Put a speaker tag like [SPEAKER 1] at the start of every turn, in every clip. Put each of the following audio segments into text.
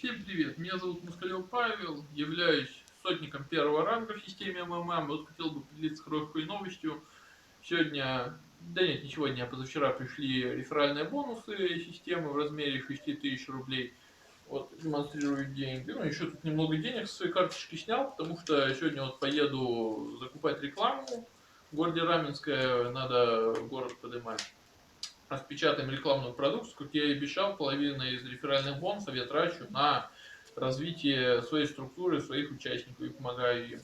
[SPEAKER 1] Всем привет, меня зовут Москалев Павел, являюсь сотником первого ранга в системе МММ. Вот хотел бы поделиться хорошей новостью. Сегодня, да нет, не сегодня, а позавчера пришли реферальные бонусы системы в размере 6000 рублей. Вот, демонстрирую деньги. Ну, еще тут немного денег с своей карточки снял, потому что сегодня вот поеду закупать рекламу. В городе Раменское надо город поднимать распечатаем рекламную продукцию, как я и обещал, половина из реферальных бонусов я трачу на развитие своей структуры, своих участников и помогаю им.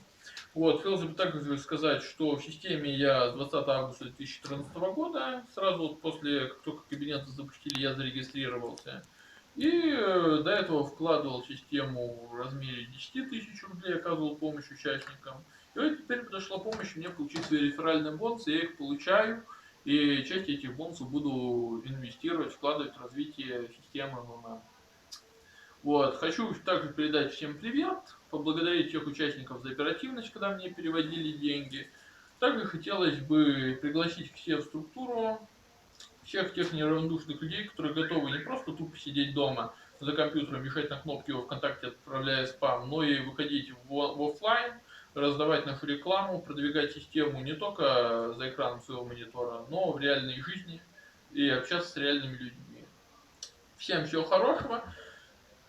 [SPEAKER 1] Вот, хотелось бы также сказать, что в системе я с 20 августа 2014 года, сразу вот после, как только кабинеты запустили, я зарегистрировался. И э, до этого вкладывал в систему в размере 10 тысяч рублей, оказывал помощь участникам. И вот теперь подошла помощь мне получить свои реферальные бонусы, я их получаю. И часть этих бонусов буду инвестировать, вкладывать в развитие системы МММ. Вот. Хочу также передать всем привет, поблагодарить всех участников за оперативность, когда мне переводили деньги. Также хотелось бы пригласить себе в структуру всех тех неравнодушных людей, которые готовы не просто тупо сидеть дома за компьютером, мешать на кнопки во ВКонтакте, отправляя спам, но и выходить в, в офлайн, раздавать нашу рекламу, продвигать систему не только за экраном своего монитора, но в реальной жизни и общаться с реальными людьми. Всем всего хорошего.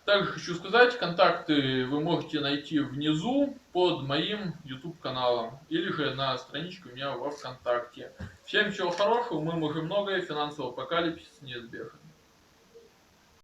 [SPEAKER 1] Также хочу сказать, контакты вы можете найти внизу под моим YouTube каналом или же на страничке у меня во ВКонтакте. Всем всего хорошего, мы можем многое, финансовый апокалипсис неизбежен.